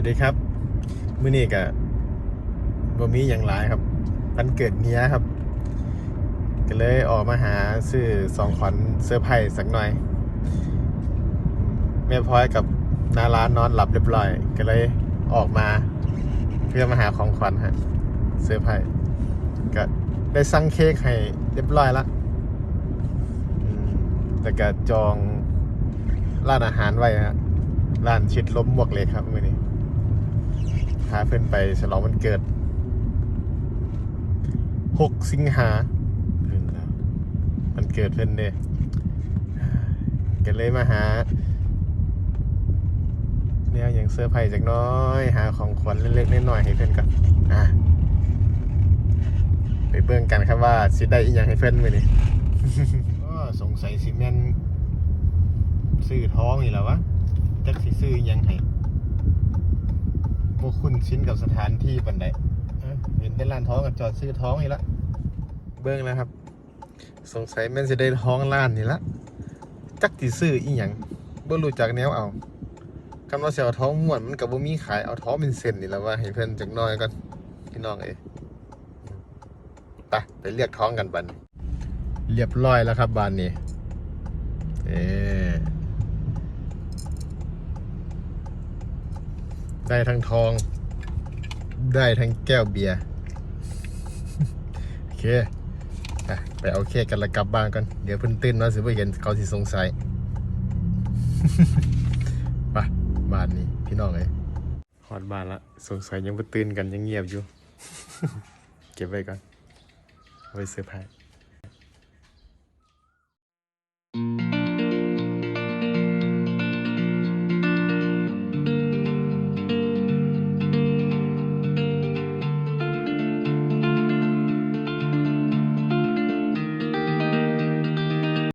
วัสดีครับมื้อนี้กับบ่มีอย่างหลายครับวันเกิดเมียครับ ก็เลยออกมาหาซื้อสองขวัญเสื้อร์ไผ่สักหน่อย แม่พลอยกับนาร้านนอนหลับเรียบร้อย ก็เลยออกมา เพื่อมาหาของขวัญฮะเสื้อร์ไผ่ก็ได้สั่งเค้กให้เรียบร้อยละแต่ก็จองร้านอาหารไว้ฮะร้านชิดล้มหมวกเลยครับมื่อนี้ พาเพื่อนไปฉลองวันเกิด 6 สิงหาถึงแล้ววันเกิดเพื่อนเด้ก็เลยมาหาเนี่ยอย่างเสื้อร์ไผ่จากน้อย หาของขวัญเล็กๆน้อยๆให้เพื่อนก่อนอะไปเบิ่งกันครับว่าสิได้อีกอย่างให้เพื่อนมื่อนี้ก็สงสัยซีเมนซื้อท้องนี่แล้ววะจักสิซื้ออิหยังให้ พวกคุณชินกับสถานที่ปันใดเห็นเป็นร้านท้องกับจอดซื้อท้องอีกละเบิ้งแล้วครับ สงสัยแม่นสิได้ท้องร้านนี่ละจักสิซื้ออีหยังบ่รู้จักแนวเอาคำว่าเสียท้องม่วนมันกับบ่มีขายเอาท้องเป็นเส้นนี่แล้วว่าให้เพิ่นจักน้อยก่อนพี่น้องเอ้ไปไปเรียกท้องกันบัน เรียบร้อยแล้วครับบานนี้ เอ ได้ทั้งทอง ได้ทั้งแก้วเบียร์ โอเคไปไปเอาเค้กกันแล้วกลับบ้านกัน เดี๋ยวเพิ่นตื่นมาสิบ่เห็นเขาสิสงสัยไปบ้านนี้พี่น้องเอ้ยฮอดบ้านละสงสัยยังบ่ตื่นกันยังเงียบอยู่ เก็บไว้ก่อนเอาไว้เซอร์ไพรส์